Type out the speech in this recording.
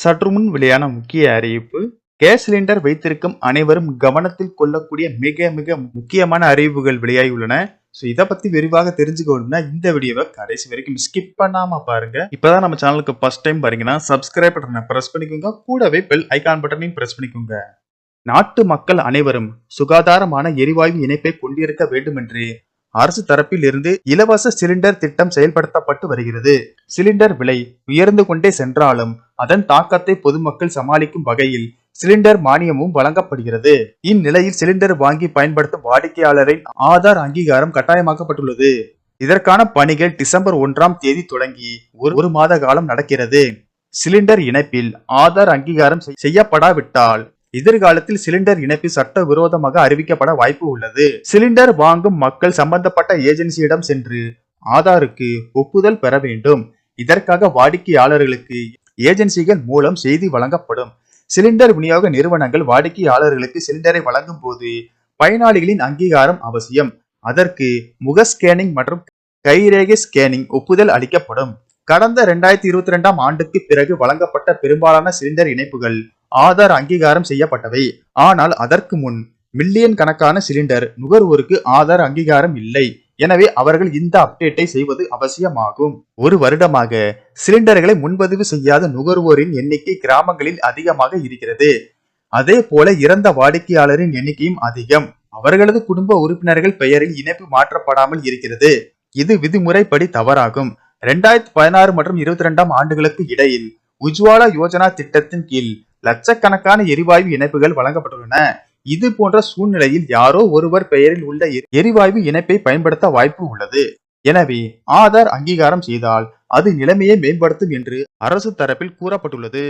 சற்று முன் வெளியான முக்கிய அறிவிப்பு கேஸ் சிலிண்டர் வைத்திருக்கும் அனைவரும் கவனத்தில் கொள்ளக்கூடிய மிக மிக முக்கியமான அறிவிப்புகள் வெளியாகியுள்ளன. ஸோ இதை பத்தி விரிவாக தெரிஞ்சுக்கணும்னா இந்த வீடியோவை கடைசி வரைக்கும் ஸ்கிப் பண்ணாம பாருங்க. இப்பதான் நம்ம சேனலுக்கு ஃபர்ஸ்ட் டைம் பாருங்கன்னா சப்ஸ்கிரைப் பட்டனை ப்ரெஸ் பண்ணிக்கோங்க. கூடவே பெல் ஐகான் பட்டனையும் ப்ரெஸ் பண்ணிக்கோங்க. நாட்டு மக்கள் அனைவரும் சுகாதாரமான எரிவாயு இணைப்பை கொண்டிருக்க வேண்டும் என்று அரசு தரப்பில் இருந்து இலவச சிலிண்டர் திட்டம் செயல்படுத்தப்பட்டு வருகிறது. சிலிண்டர் விலை உயர்ந்து கொண்டே சென்றாலும் அதன் தாக்கத்தை பொதுமக்கள் சமாளிக்கும் வகையில் சிலிண்டர் மானியமும் வழங்கப்படுகிறது. இந்நிலையில் சிலிண்டர் வாங்கி பயன்படுத்தும் வாடிக்கையாளரின் ஆதார் அங்கீகாரம் கட்டாயமாக்கப்பட்டுள்ளது. இதற்கான பணிகள் டிசம்பர் ஒன்றாம் தேதி தொடங்கி ஒரு ஒரு மாத காலம் நடக்கிறது. சிலிண்டர் இணைப்பில் ஆதார் அங்கீகாரம் செய்- செய்யப்படாவிட்டால் எதிர்காலத்தில் சிலிண்டர் இணைப்பு சட்ட விரோதமாக அறிவிக்கப்பட வாய்ப்பு உள்ளது. சிலிண்டர் வாங்கும் மக்கள் சம்பந்தப்பட்ட ஏஜென்சியிடம் சென்று ஆதாருக்கு ஒப்புதல் பெற வேண்டும். இதற்காக வாடிக்கையாளர்களுக்கு ஏஜென்சிகள் மூலம் செய்தி வழங்கப்படும். சிலிண்டர் விநியோக நிறுவனங்கள் வாடிக்கையாளர்களுக்கு சிலிண்டரை வழங்கும் போது பயனாளிகளின் அங்கீகாரம் அவசியம். அதற்கு முக ஸ்கேனிங் மற்றும் கைரேகை ஸ்கேனிங் ஒப்புதல் அளிக்கப்படும். கடந்த 2022 இருபத்தி ரெண்டாம் ஆண்டுக்கு பிறகு வழங்கப்பட்ட பெரும்பாலான சிலிண்டர் இணைப்புகள் ஆதார் அங்கீகாரம் செய்யப்பட்டவை. ஆனால் அதற்கு முன் மில்லியன் கணக்கான சிலிண்டர் நுகர்வோருக்கு ஆதார் அங்கீகாரம் இல்லை. எனவே அவர்கள் இந்த அப்டேட்டை செய்வது அவசியமாகும். ஒரு வருடமாக சிலிண்டர்களை முன்பதிவு செய்யாத நுகர்வோரின் எண்ணிக்கை கிராமங்களில் அதிகமாக இருக்கிறது. அதே போல இறந்த வாடிக்கையாளரின் எண்ணிக்கையும் அதிகம். அவர்களது குடும்ப உறுப்பினர்கள் பெயரில் இணைப்பு மாற்றப்படாமல் இருக்கிறது. இது விதிமுறைப்படி தவறாகும். ரெண்டாயிரத்தி பதினாறு மற்றும் இருபத்தி ரெண்டாம் ஆண்டுகளுக்கு இடையில் உஜ்வாலா யோஜனா திட்டத்தின் கீழ் லட்சக்கணக்கான எரிவாயு இணைப்புகள் வழங்கப்பட்டுள்ளன. இது போன்ற சூழ்நிலையில் யாரோ ஒருவர் பெயரில் உள்ள எரி- எரிவாயு இணைப்பை பயன்படுத்த வாய்ப்பு உள்ளது. எனவே ஆதார் அங்கீகாரம் செய்தால் அது நிலைமையை மேம்படுத்தும் என்று அரசு தரப்பில் கூறப்பட்டுள்ளது.